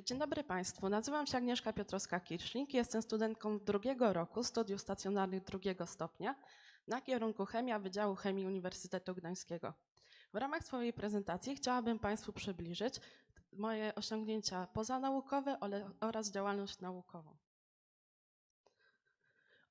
Dzień dobry Państwu. Nazywam się Agnieszka Piotrowska-Kirsznik. Jestem studentką drugiego roku studiów stacjonarnych drugiego stopnia na kierunku Chemia Wydziału Chemii Uniwersytetu Gdańskiego. W ramach swojej prezentacji chciałabym Państwu przybliżyć moje osiągnięcia pozanaukowe oraz działalność naukową.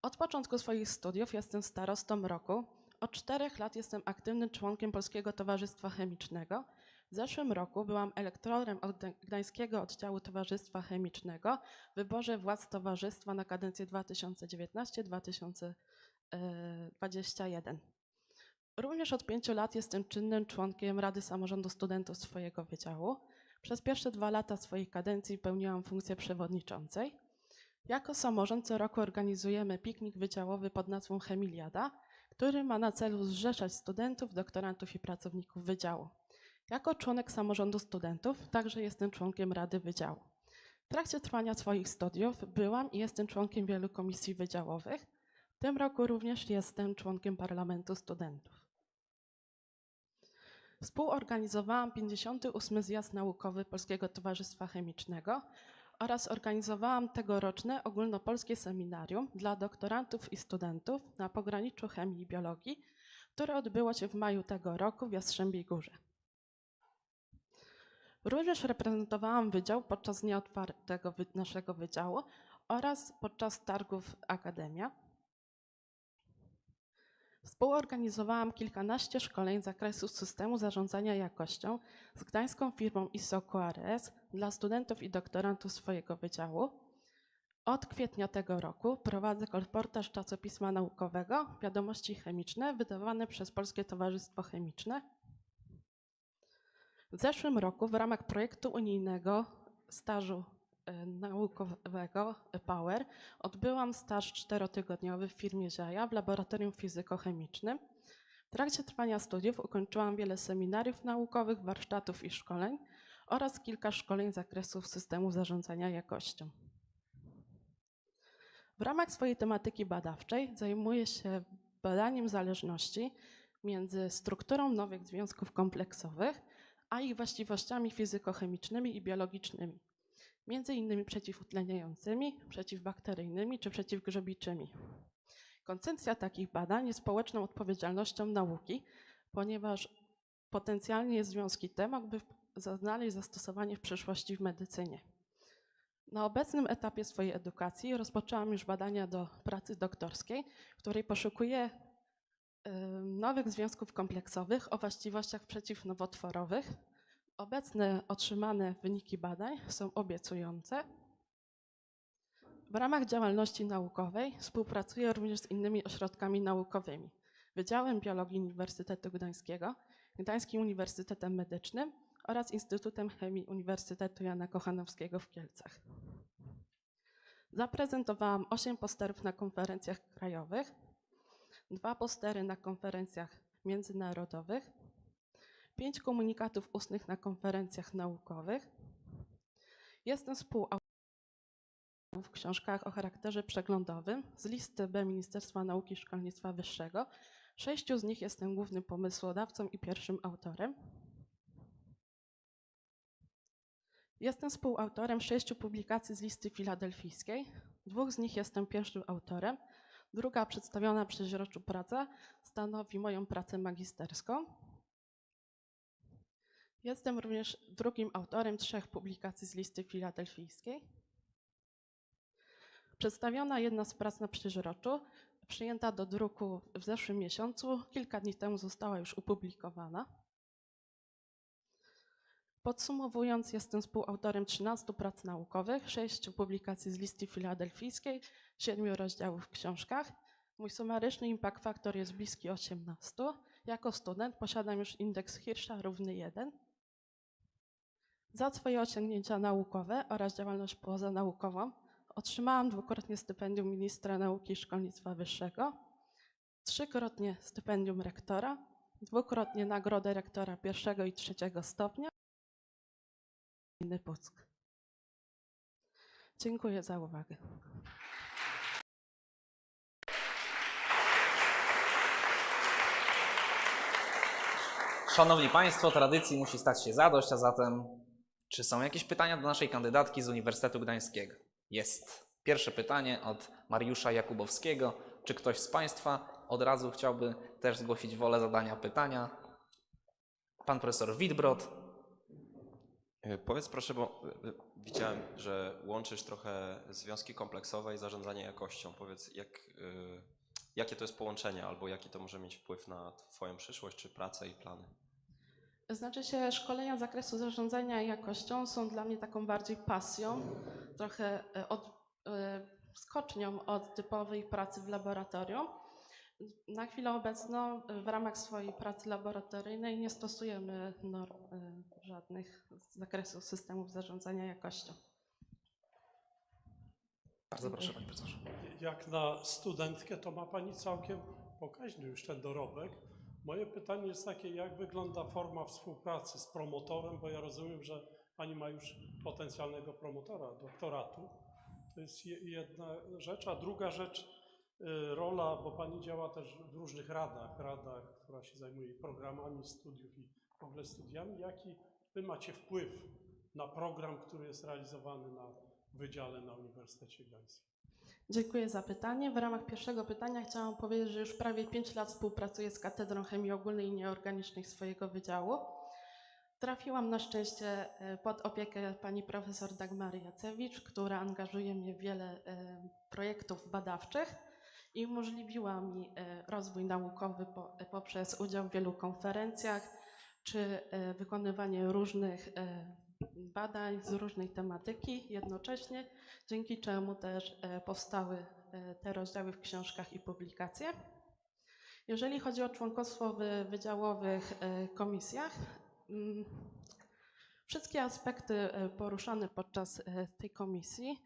Od początku swoich studiów jestem starostą roku. Od czterech lat jestem aktywnym członkiem Polskiego Towarzystwa Chemicznego. W zeszłym roku byłam elektorem od Gda- Gdańskiego Oddziału Towarzystwa Chemicznego w wyborze władz towarzystwa na kadencję 2019-2021. Również od pięciu lat jestem czynnym członkiem Rady Samorządu Studentów swojego wydziału. Przez pierwsze dwa lata swojej kadencji pełniłam funkcję przewodniczącej. Jako samorząd co roku organizujemy piknik wydziałowy pod nazwą Chemiliada, który ma na celu zrzeszać studentów, doktorantów i pracowników wydziału. Jako członek samorządu studentów także jestem członkiem Rady Wydziału. W trakcie trwania swoich studiów byłam i jestem członkiem wielu komisji wydziałowych. W tym roku również jestem członkiem Parlamentu Studentów. Współorganizowałam 58. Zjazd Naukowy Polskiego Towarzystwa Chemicznego oraz organizowałam tegoroczne ogólnopolskie seminarium dla doktorantów i studentów na pograniczu chemii i biologii, które odbyło się w maju tego roku w Jastrzębiej Górze. Również reprezentowałam wydział podczas dnia otwartego wy- naszego wydziału oraz podczas targów Akademia. Współorganizowałam kilkanaście szkoleń z zakresu systemu zarządzania jakością z gdańską firmą ISOCO ARS dla studentów i doktorantów swojego wydziału. Od kwietnia tego roku prowadzę kolportaż czasopisma naukowego Wiadomości Chemiczne wydawane przez Polskie Towarzystwo Chemiczne. W zeszłym roku w ramach projektu unijnego stażu e, naukowego POWER odbyłam staż czterotygodniowy w firmie Ziaja w laboratorium fizykochemicznym. W trakcie trwania studiów ukończyłam wiele seminariów naukowych, warsztatów i szkoleń oraz kilka szkoleń z zakresu systemu zarządzania jakością. W ramach swojej tematyki badawczej zajmuję się badaniem zależności między strukturą nowych związków kompleksowych a ich właściwościami fizykochemicznymi i biologicznymi, między innymi przeciwutleniającymi, przeciwbakteryjnymi czy przeciwgrzebiczymi. Koncepcja takich badań jest społeczną odpowiedzialnością nauki, ponieważ potencjalnie związki te mogłyby znaleźć zastosowanie w przyszłości w medycynie. Na obecnym etapie swojej edukacji rozpoczęłam już badania do pracy doktorskiej, w której poszukuję nowych związków kompleksowych o właściwościach przeciwnowotworowych. Obecne otrzymane wyniki badań są obiecujące. W ramach działalności naukowej współpracuję również z innymi ośrodkami naukowymi. Wydziałem Biologii Uniwersytetu Gdańskiego, Gdańskim Uniwersytetem Medycznym oraz Instytutem Chemii Uniwersytetu Jana Kochanowskiego w Kielcach. Zaprezentowałam 8 posterów na konferencjach krajowych, dwa postery na konferencjach międzynarodowych, pięć komunikatów ustnych na konferencjach naukowych. Jestem współautorem w książkach o charakterze przeglądowym z listy B Ministerstwa Nauki i Szkolnictwa Wyższego. Sześciu z nich jestem głównym pomysłodawcą i pierwszym autorem. Jestem współautorem sześciu publikacji z listy filadelfijskiej. Dwóch z nich jestem pierwszym autorem. Druga przedstawiona przy Źroczu praca stanowi moją pracę magisterską. Jestem również drugim autorem trzech publikacji z listy filadelfijskiej. Przedstawiona jedna z prac na Przyżroczu, przyjęta do druku w zeszłym miesiącu, kilka dni temu została już opublikowana. Podsumowując, jestem współautorem 13 prac naukowych, 6 publikacji z listy filadelfijskiej, 7 rozdziałów w książkach. Mój sumaryczny impact factor jest bliski 18. Jako student posiadam już indeks Hirscha równy 1. Za swoje osiągnięcia naukowe oraz działalność pozanaukową otrzymałam dwukrotnie stypendium ministra nauki i szkolnictwa wyższego, trzykrotnie stypendium rektora, dwukrotnie nagrodę rektora pierwszego i trzeciego stopnia. Inny Puck. Dziękuję za uwagę. Szanowni Państwo, tradycji musi stać się zadość, a zatem Czy są jakieś pytania do naszej kandydatki z Uniwersytetu Gdańskiego? Jest. Pierwsze pytanie od Mariusza Jakubowskiego. Czy ktoś z Państwa od razu chciałby też zgłosić wolę zadania pytania? Pan profesor Witbrod. E, Powiedz proszę, bo e, e, widziałem, że łączysz trochę związki kompleksowe i zarządzanie jakością. Powiedz, jak, jakie to jest połączenie, albo jaki to może mieć wpływ na Twoją przyszłość, czy pracę i plany? Znaczy się, szkolenia z zakresu zarządzania jakością są dla mnie taką bardziej pasją, trochę e, od, e, skocznią od typowej pracy w laboratorium. Na chwilę obecną e, w ramach swojej pracy laboratoryjnej nie stosujemy norm żadnych z zakresu systemów zarządzania jakością. Bardzo proszę, panie profesorze. Jak na studentkę, to ma Pani całkiem pokaźny już ten dorobek. Moje pytanie jest takie, jak wygląda forma współpracy z promotorem, bo ja rozumiem, że Pani ma już potencjalnego promotora doktoratu. To jest je- jedna rzecz. A druga rzecz, y, rola, bo Pani działa też w różnych radach, radach, która się zajmuje programami studiów i w ogóle studiami. Jaki Wy macie wpływ na program, który jest realizowany na Wydziale na Uniwersytecie Gdańskim? Dziękuję za pytanie. W ramach pierwszego pytania chciałam powiedzieć, że już prawie 5 lat współpracuję z Katedrą Chemii Ogólnej i Nieorganicznej swojego wydziału. Trafiłam na szczęście e, pod opiekę pani profesor Dagmary Jacewicz, która angażuje mnie w wiele e, projektów badawczych i umożliwiła mi e, rozwój naukowy po- poprzez udział w wielu konferencjach czy wykonywanie różnych badań z różnej tematyki jednocześnie dzięki czemu też e, powstały e, te rozdziały w książkach i publikacje. Jeżeli chodzi o członkostwo w wydziałowych e, komisjach, mm, wszystkie aspekty poruszane podczas tej komisji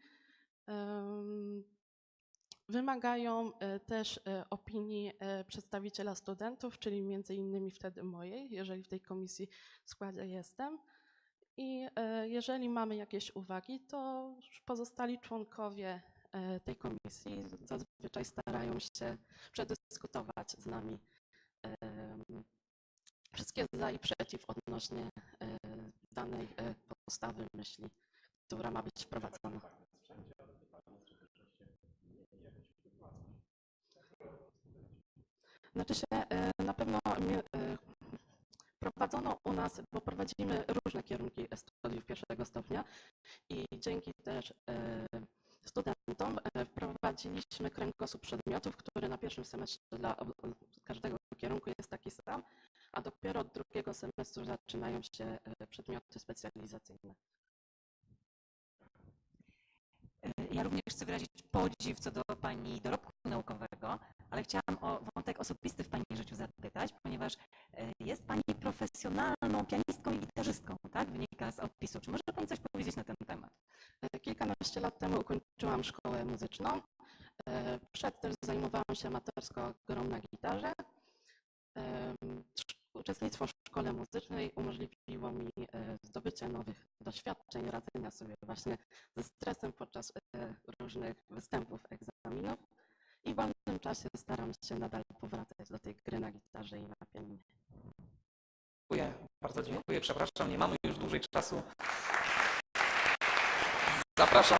wymagają też opinii przedstawiciela studentów, czyli między innymi wtedy mojej, jeżeli w tej komisji w składzie jestem. I e, jeżeli mamy jakieś uwagi, to pozostali członkowie e, tej komisji zazwyczaj starają się przedyskutować z nami wszystkie za i przeciw odnośnie e, danej postawy myśli, która ma być wprowadzona. Znaczy się, na pewno prowadzono u nas, bo prowadzimy różne kierunki studiów pierwszego stopnia i dzięki też e, studentom e, wprowadziliśmy kręgosłup przedmiotów, który na pierwszym semestrze dla każdego kierunku jest taki sam, a dopiero od drugiego semestru zaczynają się e, przedmioty specjalizacyjne. Ja również chcę wyrazić podziw co do Pani dorobku naukowego, ale chciałam o wątek osobisty w Pani życiu zapytać, ponieważ e, jest Pani profesjonalną pianistką i gitarzystką, tak? Wynika z opisu. Czy może Pani coś powiedzieć na ten temat? E, Kilkanaście lat temu ukończyłam szkołę muzyczną. E, Przed też zajmowałam się amatorsko grą na gitarze. Uczestnictwo w szkole muzycznej umożliwiło mi zdobycie nowych doświadczeń, radzenia sobie właśnie ze stresem podczas różnych występów, egzaminów. I w wolnym czasie staram się nadal powracać do tej gry na gitarze i na pianinie. Dziękuję, bardzo dziękuję. Przepraszam, nie mamy już dłużej czasu. Zapraszam